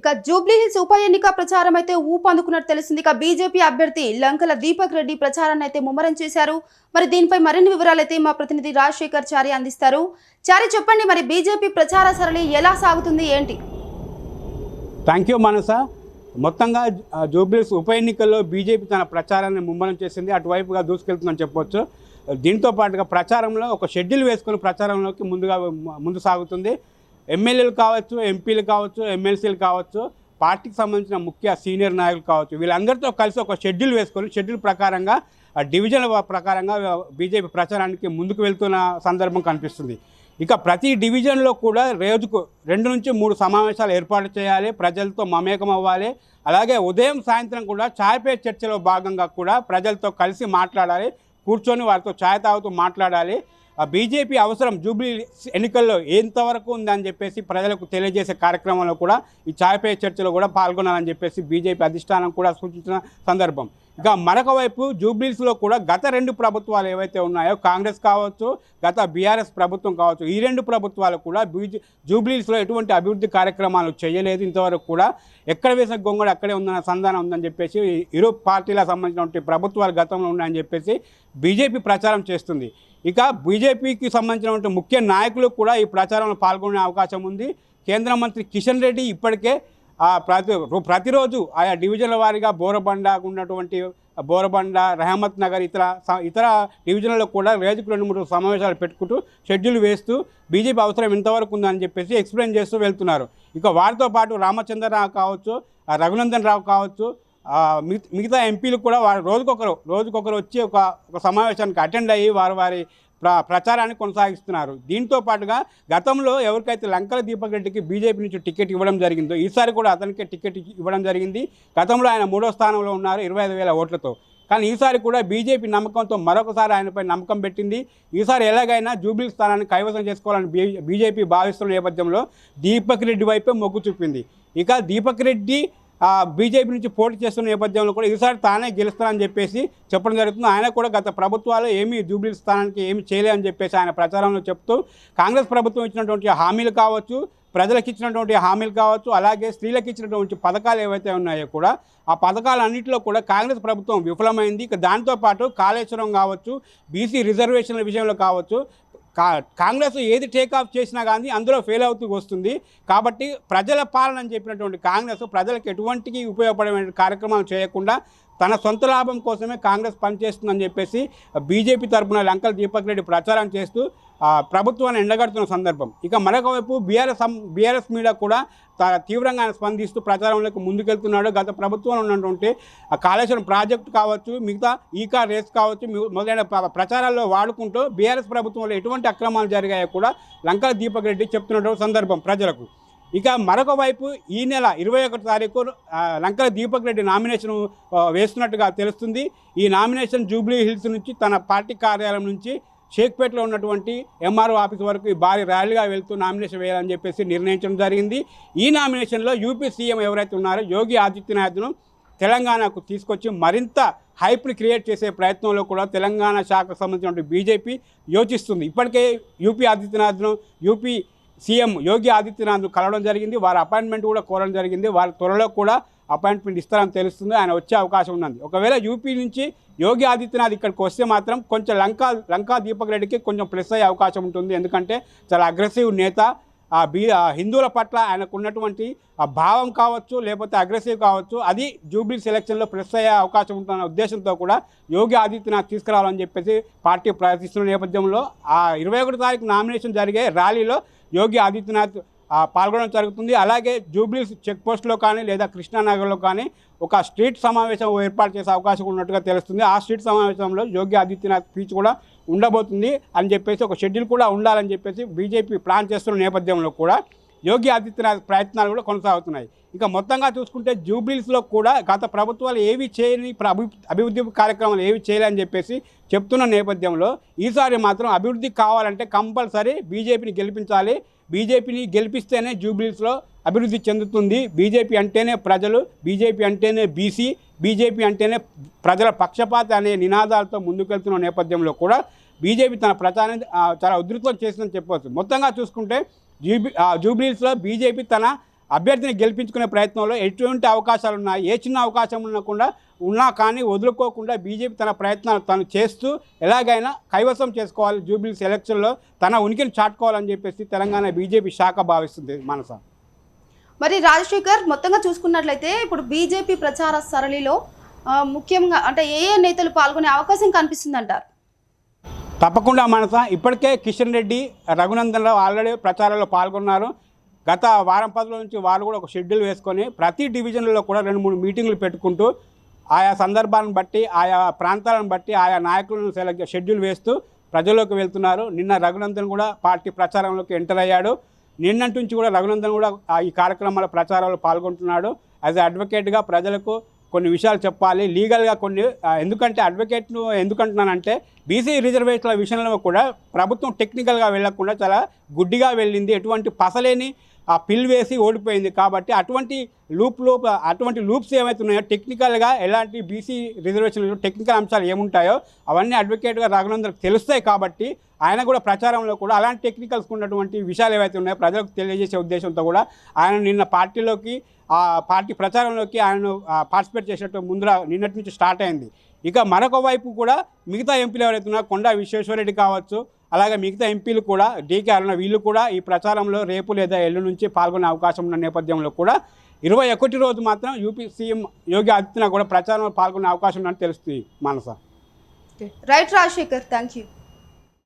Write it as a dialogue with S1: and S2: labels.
S1: ఇక జూబ్లీహిల్స్ ఉప ఎన్నిక ప్రచారం అయితే ఊపందుకున్నట్టు తెలిసింది. ఇక బీజేపీ అభ్యర్థి లంకల దీపక్ రెడ్డి ప్రచారాన్ని అయితే ముమ్మరం చేశారు. మరి దీనిపై మరిన్ని వివరాలు అయితే మా ప్రతినిధి రాజశేఖర్ చారి అందిస్తారు. చారి చెప్పండి మరి బీజేపీ ప్రచార సరళి ఎలా సాగుతుంది? ఏంటి?
S2: థ్యాంక్ యూ మనస. మొత్తంగా ఆ, జూబ్లీస్ ఉప ఎన్నికల్లో బీజేపీ తన ప్రచారాన్ని ముమ్మరం చేసింది. అటువైపుగా దూసుకెళ్తుందని చెప్పొచ్చు. దీంతో పాటుగా ప్రచారంలో ఒక షెడ్యూల్ వేసుకుని ప్రచారంలోకి ముందుగా ముందు సాగుతుంది. ఎమ్మెల్యేలు కావచ్చు ఎంపీలు కావచ్చు ఎమ్మెల్సీలు కావచ్చు పార్టీకి సంబంధించిన ముఖ్య సీనియర్ నాయకులు కావచ్చు వీళ్ళందరితో కలిసి ఒక షెడ్యూల్ వేసుకొని షెడ్యూల్ ప్రకారంగా ఆ డివిజన్ ప్రకారంగా బీజేపీ ప్రచారానికి ముందుకు వెళ్తున్న సందర్భం కనిపిస్తుంది. ఇక ప్రతి డివిజన్లో కూడా రోజుకు రెండు నుంచి మూడు సమావేశాలు ఏర్పాటు చేయాలి ప్రజలతో మమేకం అవ్వాలి. అలాగే ఉదయం సాయంత్రం కూడా ఛాయ్ పే చర్చలో భాగంగా కూడా ప్రజలతో కలిసి మాట్లాడాలి కూర్చొని వారితో ఛాయ్ తాగుతూ మాట్లాడాలి. బీజేపీ అవసరం జూబ్లీ ఎన్నికల్లో ఎంతవరకు ఉందని చెప్పేసి ప్రజలకు తెలియజేసే కార్యక్రమంలో కూడా ఈ ఛాయ్ చర్చలో కూడా పాల్గొనాలని చెప్పేసి బీజేపీ అధిష్టానం కూడా సూచించిన సందర్భం. ఇక మరొక వైపు జూబ్లీస్లో కూడా గత రెండు ప్రభుత్వాలు ఏవైతే ఉన్నాయో కాంగ్రెస్ కావచ్చు గత బీఆర్ఎస్ ప్రభుత్వం కావచ్చు ఈ రెండు ప్రభుత్వాలు కూడా బీజే జూబ్లీస్లో ఎటువంటి అభివృద్ధి కార్యక్రమాలు చేయలేదు. ఇంతవరకు కూడా ఎక్కడ వేసిన గొంగడు అక్కడే ఉందన్న సంధానం ఉందని చెప్పేసి ఇరు పార్టీలకు సంబంధించినటువంటి ప్రభుత్వాలు గతంలో ఉన్నాయని చెప్పేసి బీజేపీ ప్రచారం చేస్తుంది. ఇక బీజేపీకి సంబంధించినటువంటి ముఖ్య నాయకులు కూడా ఈ ప్రచారంలో పాల్గొనే అవకాశం ఉంది. కేంద్ర మంత్రి కిషన్ రెడ్డి ఇప్పటికే ప్రతి ప్రతిరోజు ఆయా డివిజన్ల వారీగా బోరబండకు ఉన్నటువంటి బోరబండ రహమత్ నగర్ ఇతర స- ఇతర డివిజన్లలో కూడా రోజుకు రెండు మూడు సమావేశాలు పెట్టుకుంటూ షెడ్యూల్ వేస్తూ బీజేపీ అవసరం ఇంతవరకు ఉందని చెప్పేసి ఎక్స్ప్లెయిన్ చేస్తూ వెళ్తున్నారు. ఇక వారితో పాటు రామచంద్రరావు కావచ్చు రఘునందన్ రావు కావచ్చు మిగతా ఎంపీలు కూడా వారు రోజుకొకరు రోజుకొకరు వచ్చి ఒక ఒక సమావేశానికి అటెండ్ అయ్యి వారు వారి ప్ర ప్రచారాన్ని కొనసాగిస్తున్నారు. దీంతో పాటుగా గతంలో ఎవరికైతే లంకల దీపక్ రెడ్డికి బీజేపీ నుంచి టికెట్ ఇవ్వడం జరిగిందో ఈసారి కూడా అతనికి టికెట్ ఇవ్వడం జరిగింది. గతంలో ఆయన మూడో స్థానంలో ఉన్నారు ఇరవై ఐదు వేల ఓట్లతో. కానీ ఈసారి కూడా బీజేపీ నమ్మకంతో మరొకసారి ఆయనపై నమ్మకం పెట్టింది. ఈసారి ఎలాగైనా జూబ్లీ స్థానాన్ని కైవసం చేసుకోవాలని బీ బీజేపీ భావిస్తున్న నేపథ్యంలో దీపక్ రెడ్డి వైపే మొగ్గు చూపింది. ఇక దీపక్ రెడ్డి బీజేపీ నుంచి పోటీ చేస్తున్న నేపథ్యంలో కూడా ఈసారి తానే గెలుస్తానని చెప్పేసి చెప్పడం జరుగుతుంది. ఆయన కూడా గత ప్రభుత్వాలు ఏమీ జూబ్లీ స్థానానికి ఏమి చేయలేదని చెప్పేసి ఆయన ప్రచారంలో చెప్తూ కాంగ్రెస్ ప్రభుత్వం ఇచ్చినటువంటి హామీలు కావచ్చు ప్రజలకు ఇచ్చినటువంటి హామీలు కావచ్చు అలాగే స్త్రీలకు ఇచ్చినటువంటి పథకాలు ఏవైతే ఉన్నాయో కూడా ఆ పథకాలన్నింటిలో కూడా కాంగ్రెస్ ప్రభుత్వం విఫలమైంది. ఇక దాంతోపాటు కాళేశ్వరం కావచ్చు బీసీ రిజర్వేషన్ల విషయంలో కావచ్చు కాంగ్రెస్ ఏది టేక్ ఆఫ్ చేసినా కానీ అందులో ఫెయిల్ అవుతూ వస్తుంది. కాబట్టి ప్రజల పాలన అని చెప్పినటువంటి కాంగ్రెస్ ప్రజలకు ఎటువంటి ఉపయోగపడే కార్యక్రమాలు చేయకుండా తన సొంత లాభం కోసమే కాంగ్రెస్ పనిచేస్తుందని చెప్పేసి బీజేపీ తరపున లంకల దీపక్ రెడ్డి ప్రచారం చేస్తూ ప్రభుత్వాన్ని ఎండగడుతున్న సందర్భం. ఇక మరొక వైపు బీఆర్ఎస్ బీఆర్ఎస్ మీడియా కూడా తీవ్రంగా స్పందిస్తూ ప్రచారంలోకి ముందుకెళ్తున్నాడు. గత ప్రభుత్వంలో ఉన్నటువంటి ఆ కాళేశ్వరం ప్రాజెక్టు కావచ్చు మిగతా ఈ కార్ రేస్ కావచ్చు మొదలైన ప్రచారాల్లో వాడుకుంటూ బీఆర్ఎస్ ప్రభుత్వంలో ఎటువంటి అక్రమాలు జరిగాయో కూడా లంకల దీపక్ రెడ్డి చెప్తున్నటువంటి సందర్భం ప్రజలకు. ఇక మరొక వైపు ఈ నెల ఇరవై ఒకటి తారీఖు లంకల దీపక్ రెడ్డి నామినేషన్ వేస్తున్నట్టుగా తెలుస్తుంది. ఈ నామినేషన్ జూబ్లీ హిల్స్ నుంచి తన పార్టీ కార్యాలయం నుంచి షేక్పేటలో ఉన్నటువంటి ఎంఆర్ఓ ఆఫీస్ వరకు ఈ భారీ ర్యాలీగా వెళ్తూ నామినేషన్ వేయాలని చెప్పేసి నిర్ణయించడం జరిగింది. ఈ నామినేషన్లో యూపీ సీఎం ఎవరైతే ఉన్నారో యోగి ఆదిత్యనాథ్ను తెలంగాణకు తీసుకొచ్చి మరింత హైప్ని క్రియేట్ చేసే ప్రయత్నంలో కూడా తెలంగాణ శాఖకు సంబంధించినటువంటి బీజేపీ యోచిస్తుంది. ఇప్పటికే యూపీ ఆదిత్యనాథ్ను యూపీ సీఎం యోగి ఆదిత్యనాథ్ కలవడం జరిగింది. వారి అపాయింట్మెంట్ కూడా కోరడం జరిగింది. వారి త్వరలో కూడా అపాయింట్మెంట్ ఇస్తారని తెలుస్తుంది. ఆయన వచ్చే అవకాశం ఉన్నది. ఒకవేళ యూపీ నుంచి యోగి ఆదిత్యనాథ్ ఇక్కడికి వస్తే మాత్రం కొంచెం లంకా లంకా దీపక్ రెడ్డికి కొంచెం ప్లస్ అయ్యే అవకాశం ఉంటుంది. ఎందుకంటే చాలా అగ్రెసివ్ నేత. ఆ బీ ఆ హిందువుల పట్ల ఆయనకు ఉన్నటువంటి ఆ భావం కావచ్చు లేకపోతే అగ్రెసివ్ కావచ్చు అది జూబ్లీ సెలక్షన్లో ప్రెస్ అయ్యే అవకాశం ఉంటున్న ఉద్దేశంతో కూడా యోగి ఆదిత్యనాథ్ తీసుకురావాలని చెప్పేసి పార్టీ ప్రయత్నిస్తున్న నేపథ్యంలో ఆ ఇరవై ఒకటి తారీఖు నామినేషన్ జరిగే ర్యాలీలో యోగి ఆదిత్యనాథ్ పాల్గొనడం జరుగుతుంది. అలాగే జూబ్లీ చెక్ పోస్ట్లో కానీ లేదా కృష్ణానగర్లో కానీ ఒక స్ట్రీట్ సమావేశం ఏర్పాటు చేసే అవకాశం ఉన్నట్టుగా తెలుస్తుంది. ఆ స్ట్రీట్ సమావేశంలో యోగి ఆదిత్యనాథ్ స్పీచ్ కూడా ఉండబోతుంది అని చెప్పేసి ఒక షెడ్యూల్ కూడా ఉండాలని చెప్పేసి బీజేపీ ప్లాన్ చేస్తున్న నేపథ్యంలో కూడా యోగి ఆదిత్యనాథ్ ప్రయత్నాలు కూడా కొనసాగుతున్నాయి. ఇక మొత్తంగా చూసుకుంటే జూబ్లీస్లో కూడా గత ప్రభుత్వాలు ఏవి చేయని అభివృద్ధి కార్యక్రమాలు ఏవి చేయాలని చెప్పేసి చెప్తున్న నేపథ్యంలో ఈసారి మాత్రం అభివృద్ధి కావాలంటే కంపల్సరీ బీజేపీని గెలిపించాలి. బీజేపీని గెలిపిస్తేనే జూబ్లీస్లో అభివృద్ధి చెందుతుంది. బీజేపీ అంటేనే ప్రజలు బీజేపీ అంటేనే బీసీ బీజేపీ అంటేనే ప్రజల పక్షపాత అనే నినాదాలతో ముందుకెళ్తున్న నేపథ్యంలో కూడా బీజేపీ తన ప్రచారాన్ని చాలా ఉధృతం చేసిందని చెప్పవచ్చు. మొత్తంగా చూసుకుంటే జూబీ జూబ్లీస్లో బీజేపీ తన అభ్యర్థిని గెలిపించుకునే ప్రయత్నంలో ఎటువంటి అవకాశాలు ఉన్నా ఏ చిన్న అవకాశం ఉండకుండా ఉన్నా కానీ వదులుకోకుండా బీజేపీ తన ప్రయత్నాలు తను చేస్తూ ఎలాగైనా కైవసం చేసుకోవాలి. జూబ్లీస్ ఎలక్షన్లో తన ఉనికిని చాటుకోవాలని చెప్పేసి తెలంగాణ బీజేపీ శాఖ భావిస్తుంది మనస.
S1: మరి రాజశేఖర్ మొత్తంగా చూసుకున్నట్లయితే ఇప్పుడు బీజేపీ ప్రచార సరళిలో ముఖ్యంగా అంటే ఏ ఏ నేతలు పాల్గొనే అవకాశం కనిపిస్తుంది అంటారు
S2: తప్పకుండా మనస. ఇప్పటికే కిషన్ రెడ్డి రఘునందన్ రావు ఆల్రెడీ ప్రచారంలో పాల్గొన్నారు. గత వారం పదుల నుంచి వాళ్ళు కూడా ఒక షెడ్యూల్ వేసుకొని ప్రతి డివిజన్లో కూడా రెండు మూడు మీటింగ్లు పెట్టుకుంటూ ఆయా సందర్భాలను బట్టి ఆయా ప్రాంతాలను బట్టి ఆయా నాయకులను సెలెక్ట్ షెడ్యూల్ వేస్తూ ప్రజల్లోకి వెళ్తున్నారు. నిన్న రఘునందన్ కూడా పార్టీ ప్రచారంలోకి ఎంటర్ అయ్యాడు. నిన్నటి నుంచి కూడా రఘునందన్ కూడా ఆ ఈ కార్యక్రమాల ప్రచారంలో పాల్గొంటున్నాడు. యాజ్ అడ్వకేట్గా ప్రజలకు కొన్ని విషయాలు చెప్పాలి. లీగల్గా కొన్ని ఎందుకంటే అడ్వకేట్ను ఎందుకంటున్నానంటే బీసీ రిజర్వేషన్ల విషయంలో కూడా ప్రభుత్వం టెక్నికల్గా వెళ్ళకుండా చాలా గుడ్డిగా వెళ్ళింది. ఎటువంటి పసలేని ఆ పిల్ వేసి ఓడిపోయింది కాబట్టి అటువంటి లూప్ లూప్ అటువంటి లూప్స్ ఏమవుతున్నాయో టెక్నికల్గా ఎలాంటి బీసీ రిజర్వేషన్లు టెక్నికల్ అంశాలు ఏముంటాయో అవన్నీ అడ్వకేట్గా రఘునందన్కి తెలుస్తాయి కాబట్టి ఆయన కూడా ప్రచారంలో కూడా అలాంటి టెక్నికల్స్ ఉన్నటువంటి విషయాలు ఏవైతే ఉన్నాయో ప్రజలకు తెలియజేసే ఉద్దేశంతో కూడా ఆయన నిన్న పార్టీలోకి ఆ పార్టీ ప్రచారంలోకి ఆయనను పార్టిసిపేట్ చేసినట్టు ముందర నిన్నటి నుంచి స్టార్ట్ అయింది. ఇక మరొక వైపు కూడా మిగతా ఎంపీలు ఎవరైతే ఉన్నారో కొండా విశ్వేశ్వరరెడ్డి కావచ్చు అలాగే మిగతా ఎంపీలు కూడా డీకే అరుణ వీళ్ళు కూడా ఈ ప్రచారంలో రేపు లేదా ఎల్లు నుంచి పాల్గొనే అవకాశం ఉన్న నేపథ్యంలో కూడా ఇరవై ఒకటి రోజు మాత్రం యూపీ సీఎం యోగి ఆదిత్యనాథ్ కూడా ప్రచారంలో పాల్గొనే అవకాశం ఉందని తెలుస్తుంది Manasa.
S1: Right Rajasekhar thank you